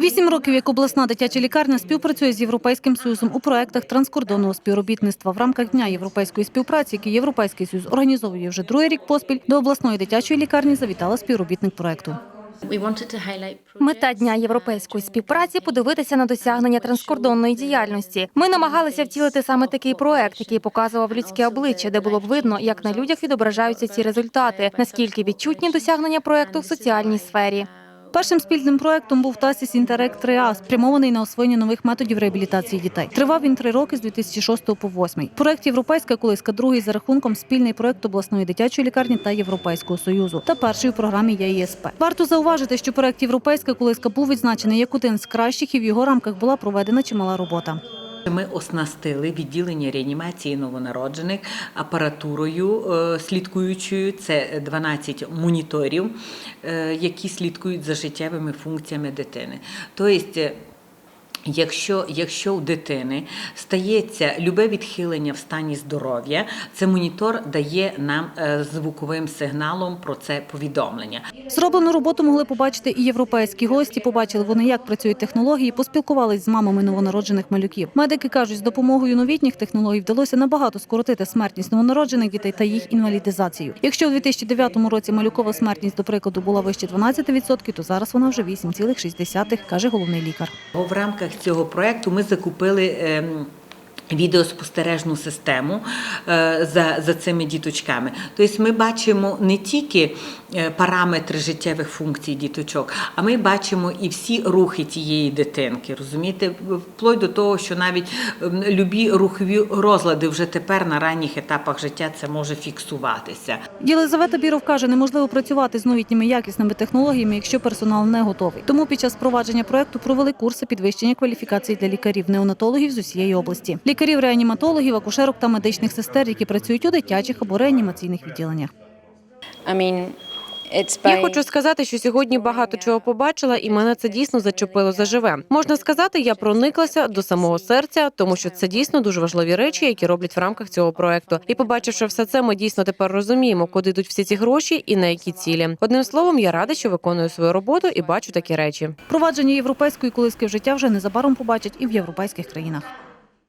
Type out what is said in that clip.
Вісім років як обласна дитяча лікарня співпрацює з Європейським Союзом у проектах транскордонного співробітництва в рамках Дня європейської співпраці, який Європейський Союз організовує вже другий рік поспіль. До обласної дитячої лікарні завітала співробітник проекту. Мета дня європейської співпраці подивитися на досягнення транскордонної діяльності. Ми намагалися втілити саме такий проект, який показував людське обличчя, де було б видно, як на людях відображаються ці результати, наскільки відчутні досягнення проекту в соціальній сфері. Першим спільним проектом був Тасіс Інтерект 3А, спрямований на освоєння нових методів реабілітації дітей. Тривав він три роки з 2006 по 2008. Проект Європейська колиска другий за рахунком спільний проект обласної дитячої лікарні та Європейського союзу та першої програмі ЄІСП. Варто зауважити, що проект Європейська колиска був відзначений як один з кращих, і в його рамках була проведена чимала робота. Ми оснастили відділення реанімації новонароджених апаратурою е, слідкуючою. Це 12 моніторів, е, які слідкують за життєвими функціями дитини. Тобто, Якщо, якщо у дитини стається любе відхилення в стані здоров'я, це монітор дає нам е, звуковим сигналом про це повідомлення. Зроблену роботу могли побачити і європейські гості. Побачили вони, як працюють технології, поспілкувались з мамами новонароджених малюків. Медики кажуть, з допомогою новітніх технологій вдалося набагато скоротити смертність новонароджених дітей та їх інвалідизацію. Якщо у 2009 році малюкова смертність, до прикладу, була вище 12%, то зараз вона вже 8,6%, каже головний лікар. В рамках цього проекту ми закупили. Відеоспостережну систему е, за, за цими діточками. Тобто ми бачимо не тільки е, параметри життєвих функцій діточок, а ми бачимо і всі рухи тієї дитинки. Розумієте, вплоть до того, що навіть ем, любі рухові розлади вже тепер на ранніх етапах життя це може фіксуватися. Єлизавета Біров каже, неможливо працювати з новітніми якісними технологіями, якщо персонал не готовий. Тому під час впровадження проекту провели курси підвищення кваліфікації для лікарів-неонатологів з усієї області, лікарів, реаніматологів, акушерок та медичних сестер, які працюють у дитячих або реанімаційних відділеннях. Я хочу сказати, що сьогодні багато чого побачила, і мене це дійсно зачепило заживе. Можна сказати, я прониклася до самого серця, тому що це дійсно дуже важливі речі, які роблять в рамках цього проекту. І побачивши все це, ми дійсно тепер розуміємо, куди йдуть всі ці гроші і на які цілі. Одним словом, я рада, що виконую свою роботу і бачу такі речі. Провадження європейської колиски в життя вже незабаром побачать і в європейських країнах.